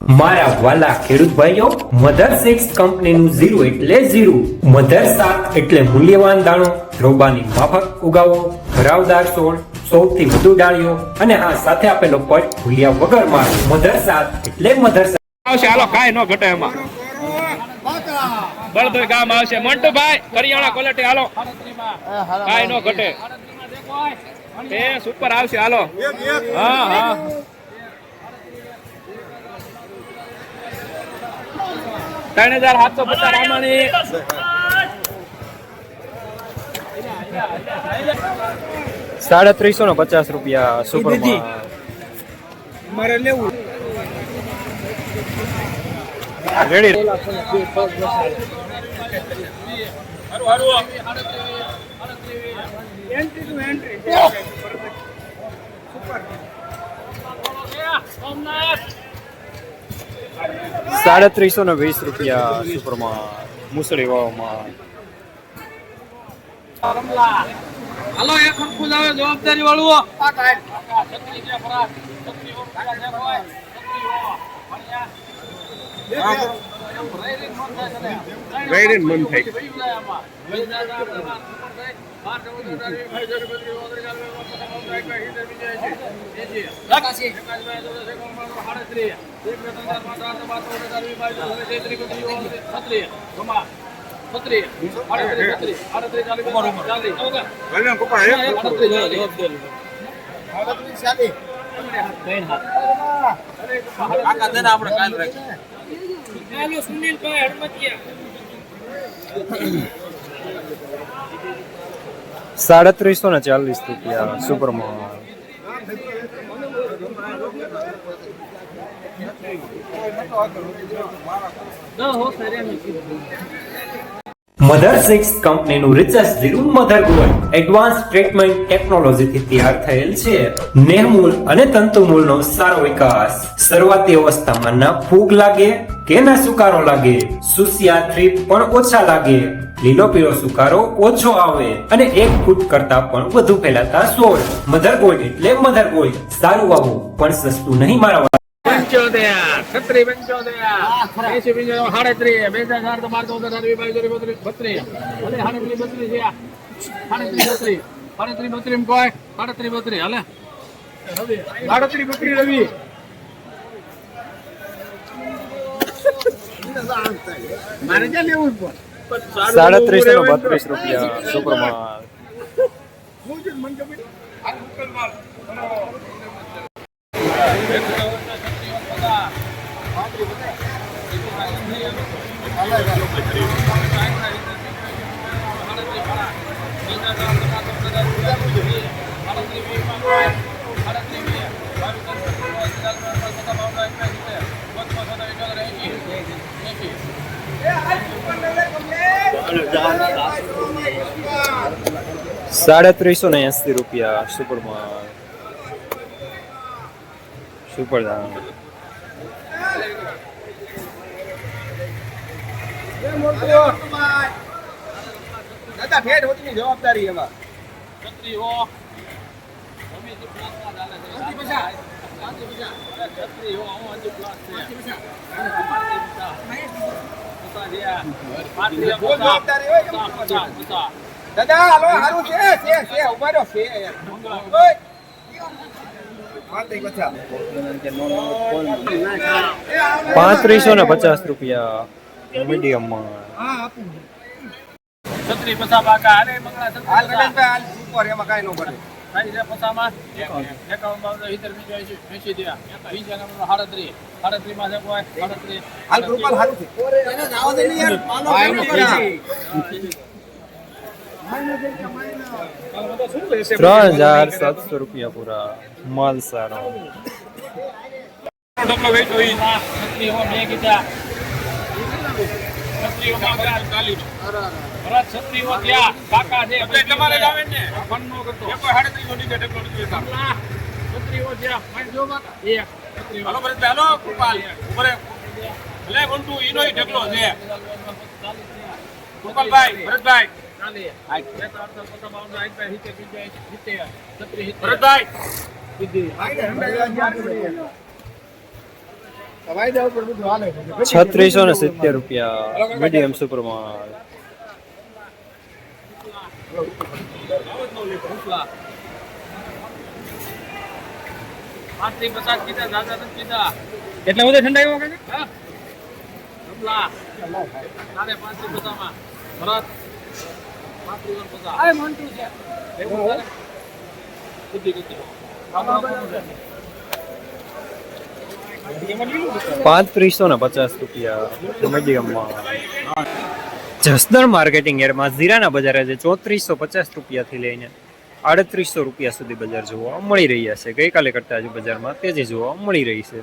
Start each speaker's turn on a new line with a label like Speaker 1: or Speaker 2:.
Speaker 1: મારા વાલા ખેડૂત ભાઈઓ, મધર સિક્સ કંપનીનું ઝીરો એટલે ઝીરો, મધર સાત એટલે મૂલ્યવાન દાણો, રોબાની માફક ઉગાવો, ભરાવદાર છોડ સૌથી વધુ ડાળીઓ, અને હા, સાથે આપેલો પટ ભૂલ્યા વગરમાં મધર સાત એટલે મધર
Speaker 2: આવશે, હાલો, કાંઈ ન ઘટે એમાં. બળદોઈ ગામ આવશે. મંટુભાઈ કરિયાણા ક્વોલિટી હાલો. કાંઈ ન ઘટે. એ સુપર આવશે, હાલો. હા હા. ત્રણ હજાર સાતસો પચાસ રામાણી.
Speaker 3: સાડત્રીસો ને પચાસ રૂપિયા સુપર
Speaker 2: મારે લેવું.
Speaker 3: રેડી. સાડત્રીસો ને વીસ રૂપિયા સુપરમાં મુસળી વાવમાં
Speaker 2: હાલો એ ખરખું આવે જવાબદારી વાળું વેરી મન થાય
Speaker 3: સાડત્રીસો ને ચાલીસ રૂપિયા સુપરમાં
Speaker 1: મધર સિક્સ કંપનીનું research zero Mother gold advance treatment ટેકનોલોજીથી તૈયાર થયેલ છે. નેહમૂલ અને તંતુમૂળનો સારો વિકાસ. શરૂઆતી અવસ્થામાં ના ફૂગ લાગે કે ના સુકારો લાગે. સુસિયા થ્રીપ પણ ઓછા લાગે. લીલો પીળો સુકારો ઓછો આવે અને એક ફૂટ કરતા પણ વધુ ફેલાતા સોળ. મધર ગોલ્ડ એટલે મધર ગોલ્ડ સારું વાવું પણ સસ્તું નહીં મારા
Speaker 2: છત્રી પંચોતેર. એસી પંચોતેર સાડત્રીસ. બે હજાર ચાર તો બાર ચૌદ બત્રીસ બત્રીસ. સાડત્રીસ બત્રીસ સાડત્રીસ બત્રીસ. સાડત્રીસ બત્રીસ કોઈ? સાડત્રીસ બત્રીસ. હાલે. સાડત્રીસ બત્રીસ રવિ. મારે ક્યાં લેવું પણ
Speaker 3: સાડત્રીસો ને બત્રીસ રૂપિયા સુપરમાં સાડત્રીસો ને એસી રૂપિયા સુપરમાં. સુપર
Speaker 4: હોતીની જવાબદારી દાદા હાલો હારું છે છે છે ઊભા રહ્યો છે ઓય. પાંત્રીસ
Speaker 3: ને પચાસ રૂપિયા મીડિયમમાં
Speaker 2: છત્રી પચાસ પાકા અરે મંગળા છત્રી
Speaker 4: હાલ
Speaker 2: પચાસ.
Speaker 4: હાલ ઉપર એમાં કઈ ન પડે
Speaker 2: થાય છે પચાસમાં એકાવન બાવન સિત્તેર બીજો એંશી થયા પંચાણું નંબર સાડત્રીસમાં છે કોઈ? સાડત્રીસ
Speaker 4: હાલ ગ્રુપલ હારું છે.
Speaker 3: ત્રણ હજાર સાતસો રૂપિયા પૂરા. માલ સારો.
Speaker 2: ડબલો વેચો ઈ. ભરત છત્રી ત્યાં કાકા છે તમારે જ આવે ને. ફોન નો કરતો એક સાડત્રીસ નો નીચે ડબલો નીચે છત્રી હો ત્યાં મારી જો બાત એક હલો ભરત હાલો કૃપાલ ઉપરે લે વંટુ ઈનો ઈ ઢગલો છે. કૃપાલભાઈ ભરતભાઈ. ભરતભાઈ
Speaker 4: વાયદા ઉપર બધું હાલે છે
Speaker 1: છત્રીસો ને સિત્તેર રૂપિયા મીડિયમ સુપરમાં
Speaker 2: એટલા બધા ઠંડા એવા કાકા કપલા સાડે પાંચથી પચાસમાં ભરત
Speaker 1: પાંત્રીસ ને પચાસ રૂપિયા મીડિયમમાં જસદણ માર્કેટિંગ યાર્ડમાં જીરાના બજાર આજે ચોત્રીસો પચાસ રૂપિયાથી લઈને આડત્રીસો રૂપિયા સુધી બજાર જોવા મળી રહ્યા છે. ગઈકાલે કરતા આજે બજારમાં તેજી જોવા મળી રહી છે.